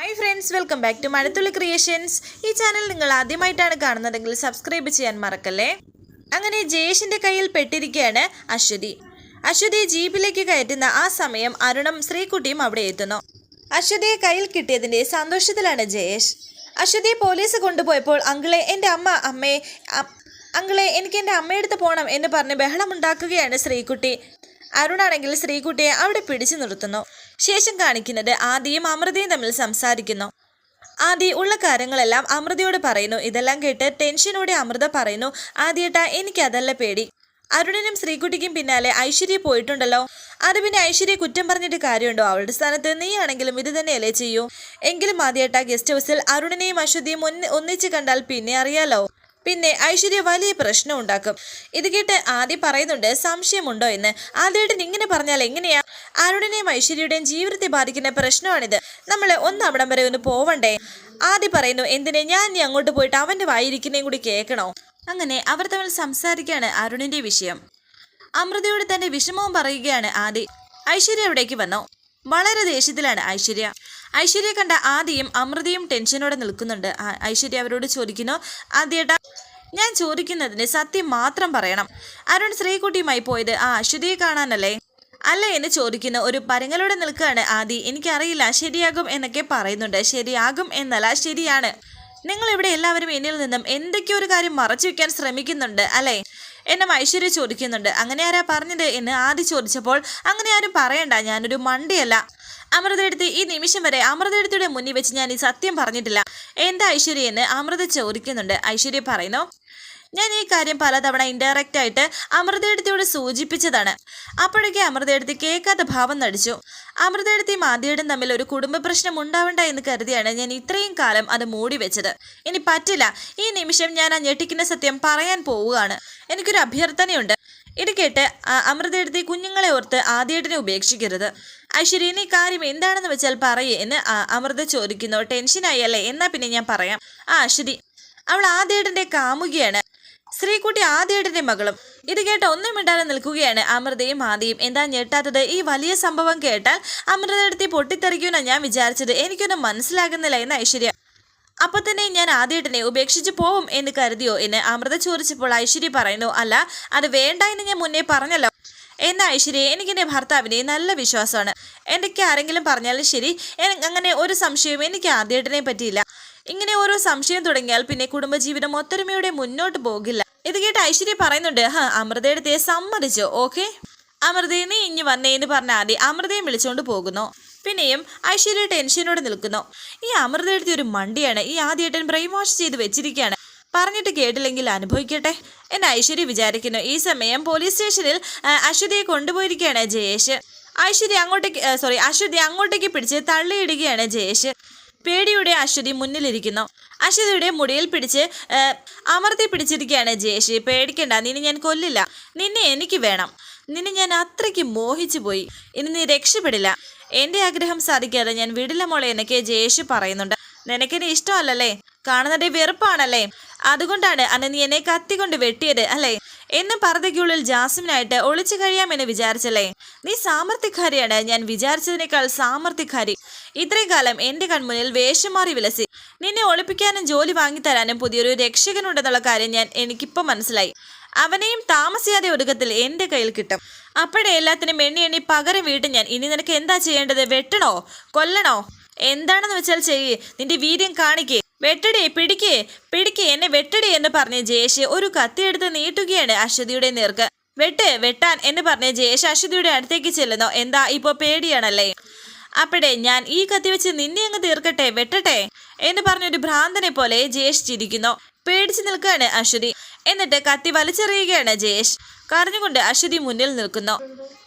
Hi friends welcome back to Mazhathulli creations ഈ channel നിങ്ങൾ ആദ്യമായിട്ടാണ് കാണുന്നതെങ്കിൽ സബ്സ്ക്രൈബ് ചെയ്യാൻ മറക്കല്ലേ? അങ്ങനെ ജയേഷിന്റെ കയ്യിൽ പെട്ടിരിക്കുകയാണ് അശ്വതി. അശ്വതിയെ ജീപ്പിലേക്ക് കയറ്റുന്ന ആ സമയം അരുണും ശ്രീകുട്ടിയും അവിടെ എത്തുന്നു. അശ്വതിയെ കയ്യിൽ കിട്ടിയതിന്റെ സന്തോഷത്തിലാണ് ജയേഷ്. അശ്വതിയെ പോലീസ് കൊണ്ടുപോയപ്പോൾ അങ്കിളെ എന്റെ അമ്മ അമ്മയെ അങ്കിളെ എനിക്ക് എന്റെ അമ്മയെടുത്ത് പോകണം എന്ന് പറഞ്ഞ് ബഹളമുണ്ടാക്കുകയാണ് ശ്രീകുട്ടി. അരുണാണെങ്കിൽ ശ്രീകുട്ടിയെ അവിടെ പിടിച്ചു നിർത്തുന്നു. ശേഷം കാണിക്കുന്നത് ആദിയും അമൃതയും തമ്മിൽ സംസാരിക്കുന്നു. ആദി ഉള്ള കാര്യങ്ങളെല്ലാം അമൃതയോട് പറയുന്നു. ഇതെല്ലാം കേട്ട് ടെൻഷനോടെ അമൃത പറയുന്നു ആദ്യട്ട എനിക്കതല്ല പേടി. അരുണിനും ശ്രീകുട്ടിക്കും പിന്നാലെ ഐശ്വര്യ പോയിട്ടുണ്ടല്ലോ. അത് പിന്നെ ഐശ്വര്യ കുറ്റം പറഞ്ഞിട്ട് കാര്യമുണ്ടോ? അവളുടെ സ്ഥാനത്ത് നീ ആണെങ്കിലും ഇത് തന്നെയല്ലേ ചെയ്യൂ. എങ്കിലും ആദ്യമായിട്ട് ഗസ്റ്റ് ഹൗസിൽ അരുണിനെയും അശ്വതിയും ഒന്നി- ഒന്നിച്ച് കണ്ടാൽ പിന്നെ അറിയാലോ. പിന്നെ ഐശ്വര്യ വലിയ പ്രശ്നം ഉണ്ടാക്കും. ഇത് കേട്ട് ആദ്യം പറയുന്നുണ്ട് സംശയമുണ്ടോ എന്ന്? ആദ്യമായിട്ട് ഇങ്ങനെ പറഞ്ഞാൽ എങ്ങനെയാ? അരുണിനെയും ഐശ്വര്യയുടെയും ജീവിതത്തെ ബാധിക്കുന്ന പ്രശ്നമാണിത്. നമ്മൾ ഒന്ന് അവിടം വരെ ഒന്ന് പോവണ്ടേ? ആദ്യം പറയുന്നു എന്തിനെ? ഞാൻ അങ്ങോട്ട് പോയിട്ട് അവന്റെ വായിരിക്കുന്നേയും കൂടി കേൾക്കണോ? അങ്ങനെ അവർ തമ്മിൽ സംസാരിക്കുകയാണ് അരുണിന്റെ വിഷയം. അമൃതയോട് തന്റെ വിഷമവും പറയുകയാണ് ആദി. ഐശ്വര്യ എവിടേക്ക് വന്നു. വളരെ ദേഷ്യത്തിലാണ് ഐശ്വര്യ. ഐശ്വര്യ കണ്ട ആദ്യം അമൃതയും ടെൻഷനോടെ നിൽക്കുന്നുണ്ട്. ഐശ്വര്യ അവരോട് ചോദിക്കുന്നു ആദ്യേട്ടാ ഞാൻ ചോദിക്കുന്നതിന് സത്യം മാത്രം പറയണം. അരുൺ ശ്രീകുട്ടിയുമായി പോയത് ആ അശ്വതിയെ കാണാനല്ലേ? അല്ല എന്ന് ചോദിക്കുന്ന ഒരു പരങ്ങളോടെ നിൽക്കുകയാണ് ആദി. എനിക്കറിയില്ല ശരിയാകും എന്നൊക്കെ പറയുന്നുണ്ട്. ശരിയാകും എന്നല്ല ശരിയാണ്. നിങ്ങൾ ഇവിടെ എല്ലാവരും എന്നിൽ നിന്നും എന്തൊക്കെയോ ഒരു കാര്യം മറച്ചു വെക്കാൻ ശ്രമിക്കുന്നുണ്ട് അല്ലേ? എന്നെ ഐശ്വര്യ ചോദിക്കുന്നുണ്ട്. അങ്ങനെ ആരാ പറഞ്ഞത് എന്ന് ആദ്യം ചോദിച്ചപ്പോൾ അങ്ങനെ ആരും പറയണ്ട ഞാനൊരു മണ്ടിയല്ല. അമൃതയെടുത്ത് ഈ നിമിഷം വരെ അമൃതയെടുത്തിയുടെ മുന്നിൽ വെച്ച് ഞാൻ ഈ സത്യം പറഞ്ഞിട്ടില്ല. എന്താ ഐശ്വര്യ എന്ന് അമൃത ചോദിക്കുന്നുണ്ട്. ഐശ്വര്യ പറയുന്നു ഞാൻ ഈ കാര്യം പലതവണ ഇൻഡയറക്റ്റ് ആയിട്ട് അമൃതയെടുത്തിയോട് സൂചിപ്പിച്ചതാണ്. അപ്പോഴേക്കും അമൃതയെടുത്തി കേൾക്കാത്ത ഭാവം നടിച്ചു. അമൃതയെടുത്തിയും ആദ്യയുടെ തമ്മിൽ ഒരു കുടുംബ പ്രശ്നം ഉണ്ടാവണ്ട എന്ന് കരുതിയാണ് ഞാൻ ഇത്രയും കാലം അത് മൂടി വെച്ചത്. ഇനി പറ്റില്ല. ഈ നിമിഷം ഞാൻ ആ ഞെട്ടിക്കുന്ന സത്യം പറയാൻ പോവുകയാണ്. എനിക്കൊരു അഭ്യർത്ഥനയുണ്ട്. ഇത് കേട്ട് അമൃതയെടുത്തി കുഞ്ഞുങ്ങളെ ഓർത്ത് ആദ്യേട്ടനെ ഉപേക്ഷിക്കരുത്. ഐശ്വര്യ ഇനി കാര്യം എന്താണെന്ന് വെച്ചാൽ പറയേ എന്ന് അമൃത ചോദിക്കുന്നു. ടെൻഷനായി അല്ലേ? എന്നാ പിന്നെ ഞാൻ പറയാം. ആ അശ്വതി അവൾ ആദ്യേട്ടന്റെ കാമുകിയാണ്. ശ്രീകുട്ടി ആദ്യേട്ടന്റെ മകളും. ഇത് കേട്ട ഒന്നും മിണ്ടാതെ നിൽക്കുകയാണ് അമൃതയും ആദിയും എന്താ ഞെട്ടാത്തത്? ഈ വലിയ സംഭവം കേട്ടാൽ അമൃതയെടുത്തി പൊട്ടിത്തെറിക്കുമെന്നാണ് ഞാൻ വിചാരിച്ചത്. എനിക്കൊന്നും മനസ്സിലാകുന്നില്ല എന്ന് ഐശ്വര്യ. അപ്പൊ തന്നെ ഞാൻ ആദ്യേട്ടനെ ഉപേക്ഷിച്ച് പോവും എന്ന് കരുതിയോ എന്ന് അമൃത ചോദിച്ചപ്പോൾ ഐശ്വര്യ പറയുന്നു അല്ല അത് വേണ്ട എന്ന് ഞാൻ മുന്നേ പറഞ്ഞല്ലോ. എന്ന ഐശ്വര്യ എനിക്കെന്റെ ഭർത്താവിനെ നല്ല വിശ്വാസമാണ്. എന്തൊക്കെ ആരെങ്കിലും പറഞ്ഞാലും ശരി അങ്ങനെ ഒരു സംശയവും എനിക്ക് ആദ്യേട്ടനെ പറ്റിയില്ല. ഇങ്ങനെ ഓരോ സംശയം തുടങ്ങിയാൽ പിന്നെ കുടുംബജീവിതം ഒത്തൊരുമയോടെ മുന്നോട്ട് പോകില്ല. ഇത് കേട്ട് ഐശ്വര്യ പറയുന്നുണ്ട് ഹ അമൃതയുടെ സമ്മതിച്ചു ഓക്കെ? അമൃതയെ നീ ഇഞ്ഞു വന്നേന്ന് പറഞ്ഞ ആദ്യം അമൃതയും വിളിച്ചുകൊണ്ട് പോകുന്നു. പിന്നെയും ഐശ്വര്യ ടെൻഷനോടെ നിൽക്കുന്നു. ഈ അമൃതയുടെ ഒരു മണ്ടിയാണ്. ഈ ആദ്യേട്ടൻ ബ്രെയിൻ വാഷ് ചെയ്ത് വെച്ചിരിക്കുകയാണ്. പറഞ്ഞിട്ട് കേട്ടില്ലെങ്കിൽ അനുഭവിക്കട്ടെ? എന്ന് ഐശ്വര്യ വിചാരിക്കുന്നു. ഈ സമയം പോലീസ് സ്റ്റേഷനിൽ അശ്വതിയെ കൊണ്ടുപോയിരിക്കുകയാണ് ജയേഷ്. ഐശ്വര്യ അങ്ങോട്ടേക്ക് സോറി അശ്വതി അങ്ങോട്ടേക്ക് പിടിച്ച് തള്ളിയിടുകയാണ് ജയേഷ്. പേടിയുടെ അശ്വതി മുന്നിലിരിക്കുന്നു. അശ്വതിയുടെ മുടിയിൽ പിടിച്ച് അമർത്തി പിടിച്ചിരിക്കുകയാണ് ജയേഷ്. പേടിക്കണ്ട നിന്നെ ഞാൻ കൊല്ലില്ല. നിന്നെ എനിക്ക് വേണം. നിന്നെ ഞാൻ അത്രയ്ക്ക് മോഹിച്ചു പോയി. ഇനി നീ രക്ഷപ്പെടില്ല. എന്റെ ആഗ്രഹം സാധിക്കാതെ ഞാൻ വിടില്ല മോളെ എന്നൊക്കെ ജയേഷ് പറയുന്നുണ്ട്. നിനക്കിനി ഇഷ്ടമല്ലേ കാണുന്നതേ വെറുപ്പാണല്ലേ? അതുകൊണ്ടാണ് അന്ന് നീ എന്നെ കത്തിക്കൊണ്ട് വെട്ടിയത് അല്ലേ? എന്നും പറതയ്ക്കുള്ളിൽ ജാസ്മിനായിട്ട് ഒളിച്ചു കഴിയാമെന്ന് വിചാരിച്ചല്ലേ? നീ സാമർത്ഥ്യക്കാരിയാണ്. ഞാൻ വിചാരിച്ചതിനേക്കാൾ സാമർത്ഥ്യക്കാരി. ഇത്രയും കാലം എന്റെ കൺമുന്നിൽ വേഷം മാറി വിലസി. നിന്നെ ഒളിപ്പിക്കാനും ജോലി വാങ്ങിത്തരാനും പുതിയൊരു രക്ഷകനുണ്ടെന്നുള്ള കാര്യം ഞാൻ എനിക്കിപ്പോൾ മനസ്സിലായി. അവനെയും താമസിയാതെ ഒടുക്കത്തിൽ എന്റെ കയ്യിൽ കിട്ടും. അപ്പോഴേ എല്ലാത്തിനും എണ്ണി എണ്ണി പകരം വീട്ടും ഞാൻ. ഇനി നിനക്ക് എന്താ ചെയ്യേണ്ടത്? വെട്ടണോ? കൊല്ലണോ? എന്താണെന്ന് വെച്ചാൽ ചെയ്യ് നിന്റെ വീര്യം കാണിക്കേ. വെട്ടടി പിടിക്കേ. പിടിക്കേ എന്നെ വെട്ടടി എന്ന് പറഞ്ഞ് ജയേഷ് ഒരു കത്തിയെടുത്ത് നീട്ടുകയാണ് അശ്വതിയുടെ നേർക്ക്. വെട്ട് വെട്ടാൻ എന്ന് പറഞ്ഞ് ജയേഷ് അശ്വതിയുടെ അടുത്തേക്ക് ചെല്ലുന്നു. എന്താ ഇപ്പൊ പേടിയാണല്ലേ? അപ്പോഴേ ഞാൻ ഈ കത്തി വെച്ച് നിന്നെ അങ്ങ് തീർക്കട്ടെ വെട്ടട്ടെ എന്ന് പറഞ്ഞൊരു ഭ്രാന്തനെ പോലെ ജയേഷ് ചിരിക്കുന്നു. പേടിച്ചു നിൽക്കുകയാണ് അശ്വതി. എന്നിട്ട് കത്തി വലിച്ചെറിയുകയാണ് ജയേഷ്. കരഞ്ഞുകൊണ്ട് അശ്വതി മുന്നിൽ നിൽക്കുന്നു.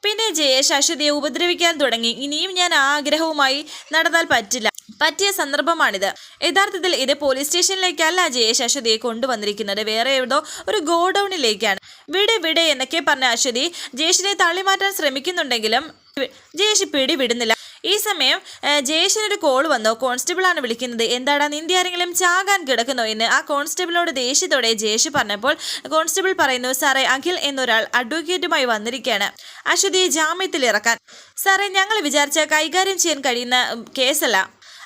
പിന്നെ ജയേഷ് അശ്വതിയെ ഉപദ്രവിക്കാൻ തുടങ്ങി. ഇനിയും ഞാൻ ആഗ്രഹവുമായി നടന്നാൽ പറ്റില്ല. പറ്റിയ സന്ദർഭമാണിത്. യഥാർത്ഥത്തിൽ ഇത് പോലീസ് സ്റ്റേഷനിലേക്കല്ല ജയേഷ് അശ്വതിയെ കൊണ്ടുവന്നിരിക്കുന്നത്. വേറെ എവിടോ ഒരു ഗോഡൌണിലേക്കാണ്. വിടെ വിടെ എന്നൊക്കെ പറഞ്ഞ അശ്വതി ജയേഷിനെ തള്ളിമാറ്റാൻ ശ്രമിക്കുന്നുണ്ടെങ്കിലും ജയേഷ് പിടി വിടുന്നില്ല ഈ സമയം ജയേഷിന് ജയേഷിനൊരു കോൾ വന്നു. കോൺസ്റ്റബിളാണ് വിളിക്കുന്നത്. എന്താടാ നിന്റെ ആരെങ്കിലും ചാകാൻ കിടക്കുന്നോ എന്ന്. ആ കോൺസ്റ്റബിളോട് ദേഷ്യത്തോടെ ജയേഷ് പറഞ്ഞപ്പോൾ കോൺസ്റ്റബിൾ പറയുന്നു സാറേ അഖിൽ എന്നൊരാൾ അഡ്വക്കേറ്റുമായി വന്നിരിക്കുകയാണ് അശ്വതിയെ ജാമ്യത്തിൽ ഇറക്കാൻ സാറേ ഞങ്ങൾ വിചാരിച്ച കൈകാര്യം ചെയ്യാൻ കഴിയുന്ന കേസല്ല.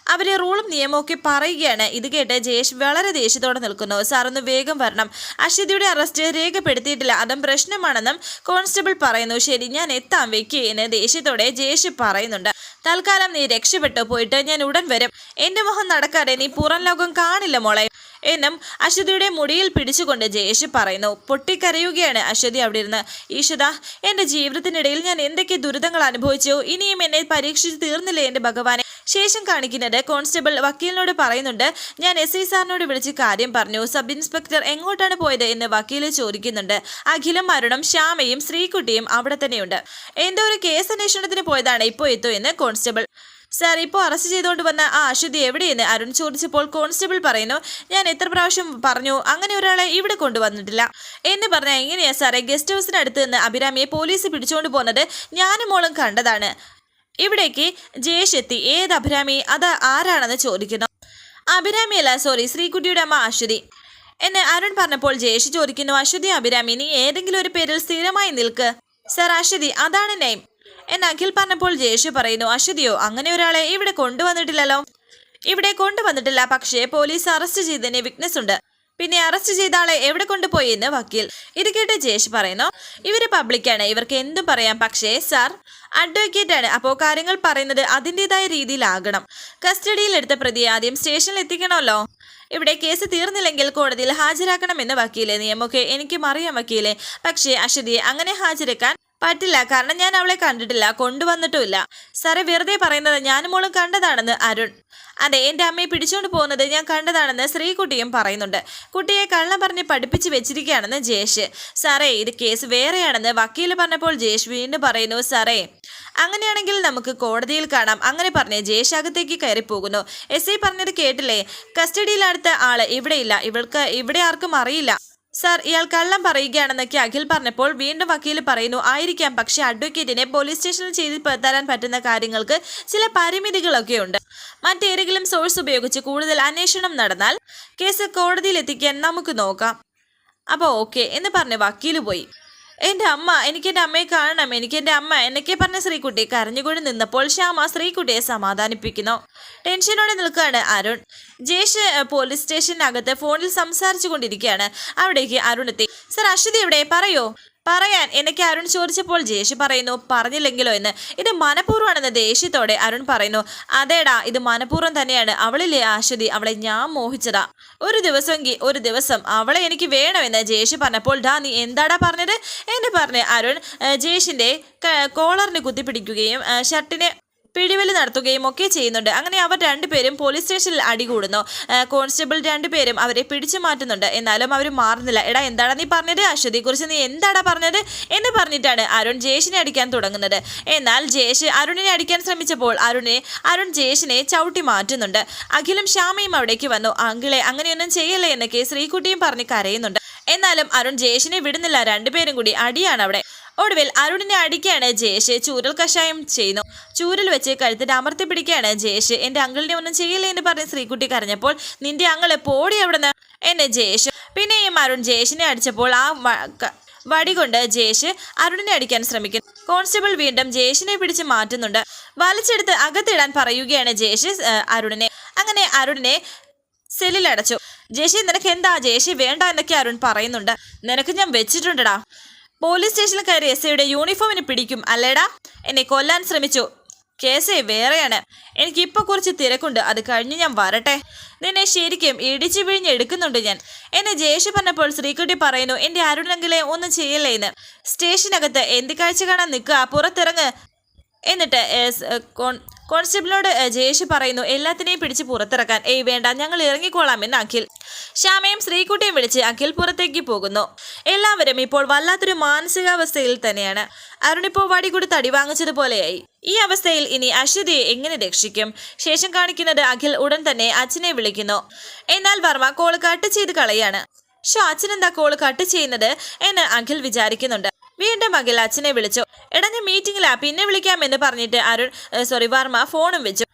അവരെ റൂളും നിയമവും ഒക്കെ പറയുകയാണ്. ഇത് കേട്ട് ജയേഷ് വളരെ ദേഷ്യത്തോടെ നിൽക്കുന്നു. സാർ ഒന്ന് വേഗം വരണം. അശ്വതിയുടെ അറസ്റ്റ് രേഖപ്പെടുത്തിയിട്ടില്ല. അതും പ്രശ്നമാണെന്നും കോൺസ്റ്റബിൾ പറയുന്നു. ശരി ഞാൻ എത്താം. വെക്ക് എന്ന് ദേഷ്യത്തോടെ ജയേഷ് പറയുന്നുണ്ട്. തൽക്കാലം നീ രക്ഷപ്പെട്ടു. പോയിട്ട് ഞാൻ ഉടൻ വരും. എന്റെ മുഖം നടക്കാതെ നീ പുറം ലോകം കാണില്ല മോളെ. എന്നും അശ്വതിയുടെ മുടിയിൽ പിടിച്ചുകൊണ്ട് ജയേഷ് പറയുന്നു പൊട്ടിക്കരയുകയാണ് അശ്വതി അവിടെ ഇരുന്ന് ഈശ്വത എന്റെ ജീവിതത്തിനിടയിൽ ഞാൻ എന്തൊക്കെ ദുരിതങ്ങൾ അനുഭവിച്ചു? ഇനിയും എന്നെ പരീക്ഷിച്ച് തീർന്നില്ലേ എന്റെ ഭഗവാനെ? ശേഷം കാണിക്കുന്നത് കോൺസ്റ്റബിൾ വക്കീലിനോട് പറയുന്നുണ്ട് ഞാൻ എസ് ഐ സാറിനോട് വിളിച്ച് കാര്യം പറഞ്ഞു. സബ് ഇൻസ്പെക്ടർ എങ്ങോട്ടാണ് പോയത് എന്ന് വക്കീൽ ചോദിക്കുന്നുണ്ട്. അഖിലും അരുണും ശ്യാമയും ശ്രീകുട്ടിയും അവിടെ തന്നെയുണ്ട്. എന്തോ ഒരു കേസ് അന്വേഷണത്തിന് പോയതാണ്. ഇപ്പോൾ എത്തോ എന്ന് കോൺസ്റ്റബിൾ സാർ ഇപ്പോൾ അറസ്റ്റ് ചെയ്തുകൊണ്ട് വന്ന ആ അശ്വതി എവിടെയെന്ന് അരുൺ ചോദിച്ചപ്പോൾ കോൺസ്റ്റബിൾ പറയുന്നു ഞാൻ എത്ര പ്രാവശ്യം പറഞ്ഞു അങ്ങനെ ഒരാളെ ഇവിടെ കൊണ്ടുവന്നിട്ടില്ല. എന്ന് പറഞ്ഞാൽ എങ്ങനെയാ സാറേ ഗസ്റ്റ് ഹൗസിനടുത്ത് നിന്ന് അഭിരാമിയെ പോലീസ് പിടിച്ചുകൊണ്ട് പോകുന്നത് ഞാനും മോളും കണ്ടതാണ്. ഇവിടേക്ക് ജയേഷ് എത്തി ഏത് അഭിരാമി? അത് ആരാണെന്ന് ചോദിക്കുന്നു. അഭിരാമിയല്ല സോറി ശ്രീകുട്ടിയുടെ അമ്മ അശ്വതി എന്നെ അരുൺ പറഞ്ഞപ്പോൾ ജയേഷ് ചോദിക്കുന്നു അശ്വതി അഭിരാമി നീ ഏതെങ്കിലും ഒരു പേരിൽ സ്ഥിരമായി നിൽക്ക്. സർ അശ്വതി അതാണ് നെയിം എന്ന് അഖിൽ പറഞ്ഞപ്പോൾ ജയേഷ് പറയുന്നു അശ്വതിയോ അങ്ങനെ ഒരാളെ ഇവിടെ കൊണ്ടുവന്നിട്ടില്ലല്ലോ. ഇവിടെ കൊണ്ടുവന്നിട്ടില്ല പക്ഷേ പോലീസ് അറസ്റ്റ് ചെയ്തതിന് വിക്നസ് ഉണ്ട്. പിന്നെ അറസ്റ്റ് ചെയ്ത ആളെ എവിടെ കൊണ്ടുപോയി എന്ന് വക്കീൽ ഇത് കേട്ട് ജയേഷ് പറയുന്നു ഇവർ പബ്ലിക്കാണ് ഇവർക്ക് എന്തും പറയാം പക്ഷേ സാർ അഡ്വക്കേറ്റ് ആണ്. അപ്പോൾ കാര്യങ്ങൾ പറയുന്നത് അതിന്റെതായ രീതിയിലാകണം. കസ്റ്റഡിയിലെടുത്ത പ്രതിയെ ആദ്യം സ്റ്റേഷനിൽ എത്തിക്കണമല്ലോ. ഇവിടെ കേസ് തീർന്നില്ലെങ്കിൽ കോടതിയിൽ ഹാജരാക്കണമെന്ന് വക്കീലെ. നിയമമൊക്കെ എനിക്കും അറിയാം വക്കീലെ. പക്ഷേ അശ്വതിയെ അങ്ങനെ ഹാജരാക്കാൻ പറ്റില്ല. കാരണം ഞാൻ അവളെ കണ്ടിട്ടില്ല. കൊണ്ടുവന്നിട്ടുമില്ല. സാറേ വെറുതെ പറയുന്നത് ഞാനും മോളും കണ്ടതാണെന്ന് അരുൺ. അതെ എന്റെ അമ്മയെ പിടിച്ചുകൊണ്ട് പോകുന്നത് ഞാൻ കണ്ടതാണെന്ന് ശ്രീകുട്ടിയും പറയുന്നുണ്ട്. കുട്ടിയെ കള്ളം പറഞ്ഞ് പഠിപ്പിച്ച് വെച്ചിരിക്കുകയാണെന്ന് ജേഷ്. സാറേ ഇത് കേസ് വേറെയാണെന്ന് വക്കീൽ പറഞ്ഞപ്പോൾ ജയേഷ് വീണ്ടും പറയുന്നു സാറേ അങ്ങനെയാണെങ്കിൽ നമുക്ക് കോടതിയിൽ കാണാം. അങ്ങനെ പറഞ്ഞ് ജേഷ് കയറി പോകുന്നു. എസ് ഐ പറഞ്ഞത് കേട്ടില്ലേ? കസ്റ്റഡിയിലടുത്ത ആൾ ഇവിടെയില്ല. ഇവൾക്ക് ഇവിടെ ആർക്കും അറിയില്ല. സാർ ഇയാൾ കള്ളം പറയുകയാണെന്നൊക്കെ അഖിൽ പറഞ്ഞപ്പോൾ വീണ്ടും വക്കീൽ പറയുന്നു ആയിരിക്കാം പക്ഷേ അഡ്വക്കേറ്റിനെ പോലീസ് സ്റ്റേഷനിൽ ചെയ്ത് തരാൻ പറ്റുന്ന കാര്യങ്ങൾക്ക് ചില പരിമിതികളൊക്കെ ഉണ്ട് മറ്റേതെങ്കിലും സോഴ്സ് ഉപയോഗിച്ച് കൂടുതൽ അന്വേഷണം നടന്നാൽ കേസ് കോടതിയിൽ എത്തിക്കാൻ നമുക്ക് നോക്കാം. അപ്പോൾ ഓക്കെ എന്ന് പറഞ്ഞ് വക്കീൽ പോയി. എന്റെ അമ്മ എനിക്ക് എന്റെ അമ്മയെ കാണണം. എനിക്ക് എന്റെ അമ്മ എന്നൊക്കെ പറഞ്ഞ ശ്രീകുട്ടി കരഞ്ഞുകൊണ്ട് നിന്നപ്പോൾ ശ്യാമ ശ്രീകുട്ടിയെ സമാധാനിപ്പിക്കുന്നു. ടെൻഷനോടെ നിൽക്കുകയാണ് അരുൺ. ജേഷ് പോലീസ് സ്റ്റേഷനകത്ത് ഫോണിൽ സംസാരിച്ചു കൊണ്ടിരിക്കുകയാണ് അവിടേക്ക് അരുൺ എത്തി. സർ അശ്വതി ഇവിടെ പറയോ? പറയാൻ എനിക്ക് അരുൺ ചോദിച്ചപ്പോൾ ജേഷ് പറയുന്നു പറഞ്ഞില്ലെങ്കിലോ എന്ന്. ഇത് മനഃപൂർവമാണെന്ന് ദേഷ്യത്തോടെ അരുൺ പറയുന്നു അതേടാ ഇത് മനഃപൂർവം തന്നെയാണ്. അവളിലെ ആശ്വതി? അവളെ ഞാൻ മോഹിച്ചതാ. ഒരു ദിവസമെങ്കിൽ ഒരു ദിവസം അവളെ എനിക്ക് വേണമെന്ന് ജേഷ് പറഞ്ഞപ്പോൾ ഡാ നീ എന്താടാ പറഞ്ഞത്? എന്ന് പറഞ്ഞ് അരുൺ ജേഷിന്റെ കോളറിന് കുത്തിപ്പിടിക്കുകയും ഷർട്ടിനെ പിടിവലി നടത്തുകയും ഒക്കെ ചെയ്യുന്നുണ്ട്. അങ്ങനെ അവർ രണ്ടുപേരും പോലീസ് സ്റ്റേഷനിൽ അടികൂടുന്നു. കോൺസ്റ്റബിൾ രണ്ടുപേരും അവരെ പിടിച്ചു മാറ്റുന്നുണ്ട്. എന്നാലും അവർ മാറുന്നില്ല. എടാ എന്താണ് നീ പറഞ്ഞത്? അശ്വതിയെ കുറിച്ച് നീ എന്താടാ പറഞ്ഞത്? എന്ന് പറഞ്ഞിട്ടാണ് അരുൺ ജയേഷിനെ അടിക്കാൻ തുടങ്ങുന്നത്. എന്നാൽ ജയേഷ് അരുണിനെ അടിക്കാൻ ശ്രമിച്ചപ്പോൾ അരുണിനെ അരുൺ ജയേഷിനെ ചവിട്ടി മാറ്റുന്നുണ്ട്. അഖിലും ശ്യാമയും അവിടേക്ക് വന്നു. അങ്കിളെ അങ്ങനെയൊന്നും ചെയ്യല്ലേ എന്നൊക്കെ ശ്രീകുട്ടിയും പറഞ്ഞ് കരയുന്നുണ്ട്. എന്നാലും അരുൺ ജയേഷിനെ വിടുന്നില്ല. രണ്ടുപേരും കൂടി അടിയാണ് അവിടെ. ഒടുവിൽ അരുണിനെ അടിക്കുകയാണ് ജയേഷ്. ചൂരൽ കഷായം ചെയ്യുന്നു. ചൂരൽ വെച്ച് കഴുത്തിൽ അമർത്തി പിടിക്കുകയാണ് ജയേഷ്. എന്റെ അങ്കിളിനെ ഒന്നും ചെയ്യില്ല? എന്ന് പറഞ്ഞ് ശ്രീകുട്ടി കരഞ്ഞപ്പോൾ നിന്റെ അങ്ങൾ പോടി എവിടുന്ന്? എന്നെ ജയേഷ്. പിന്നെയും അരുൺ ജയേഷിനെ അടിച്ചപ്പോൾ ആ വടി കൊണ്ട് ജയേഷ് അരുണിനെ അടിക്കാൻ ശ്രമിക്കുന്നു. കോൺസ്റ്റബിൾ വീണ്ടും ജയേഷിനെ പിടിച്ച് മാറ്റുന്നുണ്ട്. വലിച്ചെടുത്ത് അകത്തിടാൻ പറയുകയാണ് ജയേഷ് അരുണിനെ. അങ്ങനെ അരുണിനെ സെല്ലിൽ അടച്ചു ജേഷി നിനക്ക് എന്താ ജേഷി വേണ്ട എന്നൊക്കെ അരുൺ പറയുന്നുണ്ട്. നിനക്ക് ഞാൻ വെച്ചിട്ടുണ്ടടാ. പോലീസ് സ്റ്റേഷനിൽ കയറി എസ് ഐയുടെ യൂണിഫോമിന് പിടിക്കും അല്ലേടാ? എന്നെ കൊല്ലാൻ ശ്രമിച്ചു. കേസ് വേറെയാണ്. എനിക്കിപ്പോൾ കുറച്ച് തിരക്കുണ്ട്. അത് കഴിഞ്ഞ് ഞാൻ വരട്ടെ. നിന്നെ ശരിക്കും ഇടിച്ചു പിഴിഞ്ഞ് എടുക്കുന്നുണ്ട് ഞാൻ. എന്നെ ജയേഷ് പറഞ്ഞപ്പോൾ ശ്രീകുട്ടി പറയുന്നു എന്റെ അരുണെങ്കിലേ ഒന്നും ചെയ്യല്ലേ എന്ന് സ്റ്റേഷനകത്ത് എന്ത് കാഴ്ച കാണാൻ നിൽക്കുക പുറത്തിറങ്ങ് എന്നിട്ട് കോൺസ്റ്റബിളിനോട് ജയേഷ് പറയുന്നു എല്ലാത്തിനെയും പിടിച്ച് പുറത്തിറക്കാൻ ഏയ് വേണ്ട ഞങ്ങൾ ഇറങ്ങിക്കോളാം എന്ന് അഖിൽ. ശ്യാമയും ശ്രീകുട്ടിയും വിളിച്ച് അഖിൽ പുറത്തേക്ക് പോകുന്നു. എല്ലാവരും ഇപ്പോൾ വല്ലാത്തൊരു മാനസികാവസ്ഥയിൽ തന്നെയാണ്. അരുണിപ്പോൾ വടി കൊടുത്ത് അടി വാങ്ങിച്ചതുപോലെയായി. ഈ അവസ്ഥയിൽ ഇനി അശ്വതിയെ എങ്ങനെ രക്ഷിക്കും? ശേഷം കാണിക്കുന്നത് അഖിൽ ഉടൻ തന്നെ അച്ഛനെ വിളിക്കുന്നു. എന്നാൽ വർമ്മ കോൾ കട്ട് ചെയ്ത് കളയാണ്. ഷോ അച്ഛൻ എന്താ കോൾ കട്ട് ചെയ്യുന്നത് എന്ന് അഖിൽ വിചാരിക്കുന്നുണ്ട്. വീണ്ടും അഖിൽ അച്ഛനെ വിളിച്ചു. ഇടഞ്ഞ മീറ്റിംഗിലാ പിന്നെ വിളിക്കാമെന്ന് പറഞ്ഞിട്ട് അരുൺ സോറി വർമ്മ ഫോണും വെച്ചു.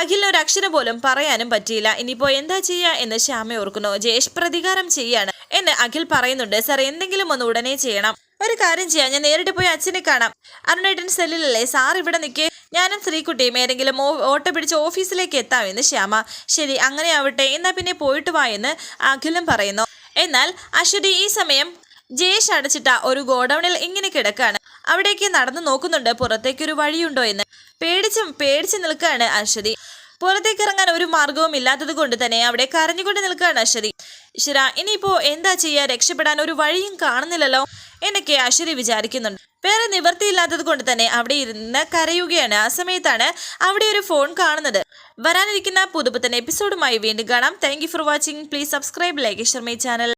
അഖിലിന് ഒരു അക്ഷരം പോലും പറയാനും പറ്റിയില്ല. ഇനിയിപ്പോ എന്താ ചെയ്യുക എന്ന് ശ്യാമ ഓർക്കുന്നു. ജയേഷ് പ്രതികാരം ചെയ്യാണ് എന്ന് അഖിൽ പറയുന്നുണ്ട്. സാർ എന്തെങ്കിലും ഒന്ന് ഉടനെ ചെയ്യണം. ഒരു കാര്യം ചെയ്യാം. ഞാൻ നേരിട്ട് പോയി അച്ഛനെ കാണാം. അരുണേട്ടൻ സെല്ലിലല്ലേ? സാർ ഇവിടെ നിൽക്കേ ഞാനും ശ്രീകുട്ടിയും ഏതെങ്കിലും ഓട്ടോ പിടിച്ച് ഓഫീസിലേക്ക് എത്താമെന്ന് ശ്യാമ. ശരി അങ്ങനെ ആവട്ടെ. എന്നാ പിന്നെ പോയിട്ട് വാ എന്ന് അഖിലും പറയുന്നു. എന്നാൽ അശ്വതി ഈ സമയം ജയേഷ് അടച്ചിട്ട ഒരു ഗോഡൌണിൽ ഇങ്ങനെ കിടക്കാണ്. അവിടേക്ക് നടന്നു നോക്കുന്നുണ്ട്. പുറത്തേക്കൊരു വഴിയുണ്ടോ എന്ന്. പേടിച്ചും പേടിച്ച് നിൽക്കുകയാണ് അശ്വതി. പുറത്തേക്ക് ഇറങ്ങാൻ ഒരു മാർഗവും ഇല്ലാത്തത് കൊണ്ട് തന്നെ അവിടെ കരഞ്ഞുകൊണ്ട് നിൽക്കുകയാണ് അശ്വതി. ഈശ്വര ഇനിയിപ്പോ എന്താ ചെയ്യാ? രക്ഷപ്പെടാൻ ഒരു വഴിയും കാണുന്നില്ലല്ലോ എന്നൊക്കെ അശ്വതി വിചാരിക്കുന്നുണ്ട്. വേറെ നിവർത്തിയില്ലാത്തത് കൊണ്ട് തന്നെ അവിടെ ഇരുന്ന് കരയുകയാണ്. ആ സമയത്താണ് അവിടെ ഒരു ഫോൺ കാണുന്നത്. വരാനിരിക്കുന്ന പുതുപുത്തൻ എപ്പിസോഡുമായി വീണ്ടും കാണാം. Thank for watching please subscribe like share my channel